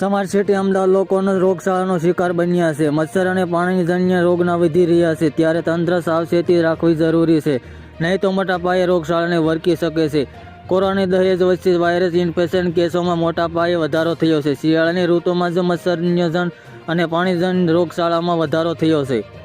Smart city Ahmedabad લોકોનો રોગચાળાનો શિકાર બન્યા છે. મચ્છર અને પાણીજન્ય રોગના વધી રહ્યા છે. ત્યારે તંત્ર સાવચેતી રાખવી જરૂરી છે. નહીં તો મોટા પાયે રોગચાળાને વરકી શકે છે. કોરોના દહેજ વચ્ચે વાયરસ ઇન્ફેક્શન કેસોમાં મોટા પાયે વધારો થયો છે. શિયાળાની ઋતુમાં જ મચ્છરજન્ય અને પાણીજન્ય રોગચાળામાં વધારો થયો છે.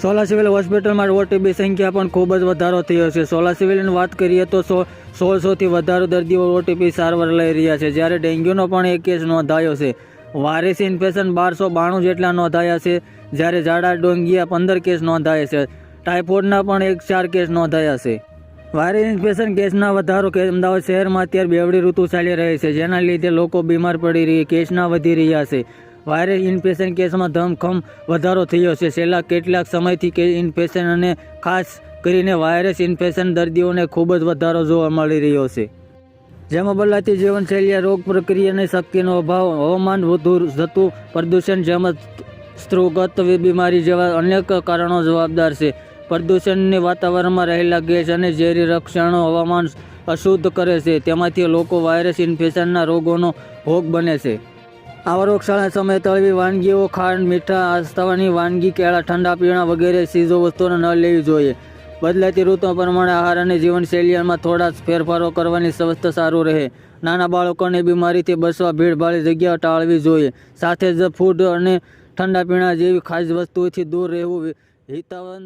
સોલા સિવિલ હોસ્પિટલમાં ઓટીબી સંખ્યા પણ ખૂબ જ વધારો થયો છે. સોલા સિવિલની વાત કરીએ તો સો સોળસોથી વધારે દર્દીઓ ઓટીપી સારવાર લઈ રહ્યા છે. જ્યારે ડેન્ગ્યુનો પણ એક કેસ નોંધાયો છે. વાયરસ ઇન્ફેક્શન બારસો બાણું જેટલા નોંધાયા છે, જ્યારે ઝાડા ડોંગિયા પંદર કેસ નોંધાયા છે. ટાઇફોઇડના પણ એક ચાર કેસ નોંધાયા છે. વાયરસ ઇન્ફેક્શન કેસના વધારો કે અમદાવાદ શહેરમાં અત્યારે બેવડી ઋતુ ચાલી રહી છે. જેના લીધે લોકો બીમાર પડી રહી કેસના વધી રહ્યા છે. વાયરસ ઇન્ફેક્શન કેસમાં ધમખમ વધારો થયો છે. છેલ્લા કેટલાક સમયથી કે ઇન્ફેક્શન અને ખાસ કરીને વાયરસ ઇન્ફેક્શન દર્દીઓને ખૂબ જ વધારો જોવા મળી રહ્યો છે. જેમાં બદલાતી જીવનશૈલી રોગ પ્રક્રિયાની શક્તિનો અભાવ, હવામાન વધુ જતું પ્રદૂષણ જેમ સ્ત્રોગત બીમારી જેવા અનેક કારણો જવાબદાર છે. પ્રદૂષણની વાતાવરણમાં રહેલા ગેસ અને ઝેરી રક્ષણો હવામાન અશુદ્ધ કરે છે. તેમાંથી લોકો વાયરસ ઇન્ફેક્શનના રોગોનો ભોગ બને છે. આવા રોગશાળા સમયે તળવી વાનગીઓ, ખાંડ, મીઠા આસ્તાવાની વાનગી, કેળા, ઠંડા પીણા વગેરે ચીજો, વસ્તુઓને ન લેવી જોઈએ. બદલાતી ઋતુ પ્રમાણે આહાર અને જીવનશૈલીમાં થોડા ફેરફારો કરવાની સ્વસ્થ સારું રહે. નાના બાળકોને બીમારીથી બચવા ભીડભાડી જગ્યાઓ ટાળવી જોઈએ. સાથે જ ફૂડ અને ઠંડા પીણા જેવી ખાસ વસ્તુઓથી દૂર રહેવું હિતાવન